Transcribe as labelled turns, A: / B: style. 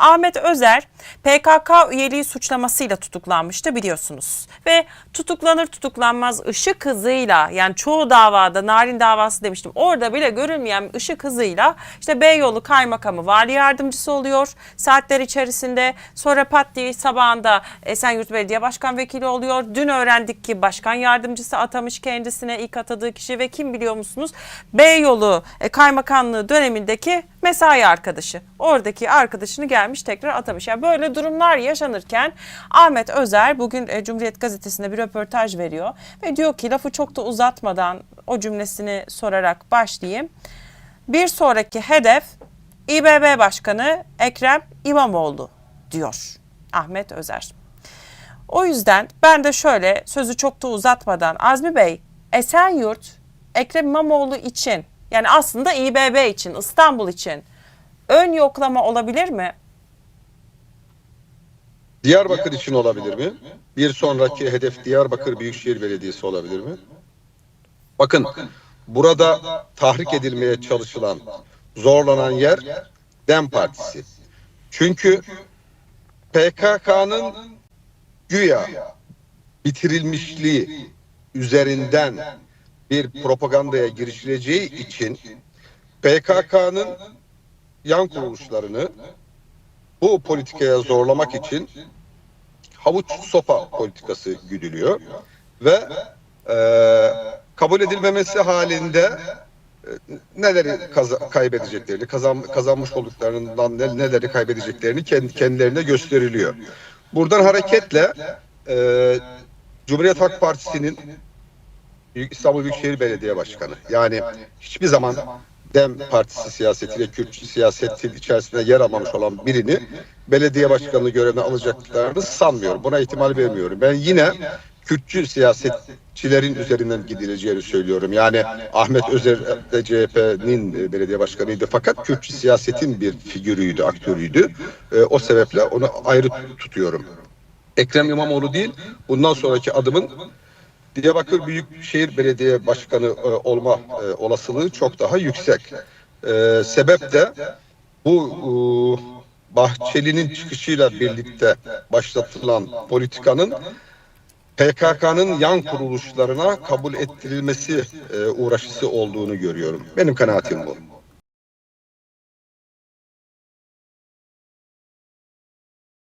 A: Ahmet Özer PKK üyeliği suçlamasıyla tutuklanmıştı biliyorsunuz. Ve tutuklanır tutuklanmaz ışık hızıyla yani çoğu davada narin davası demiştim orada bile görülmeyen ışık hızıyla işte Beyoğlu Kaymakamı vali yardımcısı oluyor saatler içerisinde. Sonra pat diye sabahında Esenyurt Belediye Başkan Vekili oluyor. Dün öğrendik ki başkan yardımcısı atamış kendisine ilk atadığı kişi ve kim biliyor musunuz? Beyoğlu e, Kaymakamlığı dönemindeki mesai arkadaşı. Oradaki arkadaşını gelmiş tekrar atamış. Yani böyle durumlar yaşanırken Ahmet Özer bugün e, Cumhuriyet Gazetesi'nde bir röportaj veriyor ve diyor ki lafı çok da uzatmadan o cümlesini sorarak başlayayım. Bir sonraki hedef İBB Başkanı Ekrem İmamoğlu diyor Ahmet Özer. O yüzden ben de şöyle sözü çok da uzatmadan Azmi Bey Esenyurt Ekrem İmamoğlu için yani aslında İBB için İstanbul için ön yoklama olabilir mi?
B: Diyarbakır için olabilir mi? Bir sonraki hedef Diyarbakır Büyükşehir Belediyesi olabilir mi? Bakın burada tahrik edilmeye çalışılan, zorlanan yer DEM Partisi. Çünkü PKK'nın güya bitirilmişliği üzerinden bir propagandaya girişileceği için PKK'nın yan kuruluşlarını bu politikaya zorlamak için havuç sopa politikası güdülüyor ve e, kabul edilmemesi halinde e, neleri kaza- kaybedeceklerini, kazan, kazanmış olduklarından ne- neleri kaybedeceklerini kendi, kendilerine gösteriliyor. Buradan hareketle e, Cumhuriyet Halk Partisi'nin İstanbul Büyükşehir Belediye Başkanı yani hiçbir zaman Dem Partisi siyasetiyle Kürtçü siyasetin içerisinde yer almamış olan birini belediye başkanlığı görevine alacaklarını sanmıyorum. Buna ihtimal vermiyorum. Ben yine Kürtçü siyasetçilerin üzerinden gidileceğini söylüyorum. Yani Ahmet Özer de CHP'nin belediye başkanıydı fakat Kürtçü siyasetin bir figürüydü, aktörüydü. E, o sebeple onu ayrı tutuyorum. Ekrem İmamoğlu değil, bundan sonraki adımın Diyarbakır Büyükşehir Belediye Başkanı e, olma e, olasılığı çok daha yüksek. E, sebep de bu e, Bahçeli'nin çıkışıyla birlikte başlatılan politikanın PKK'nın yan kuruluşlarına kabul ettirilmesi e, uğraşısı olduğunu görüyorum. Benim kanaatim bu.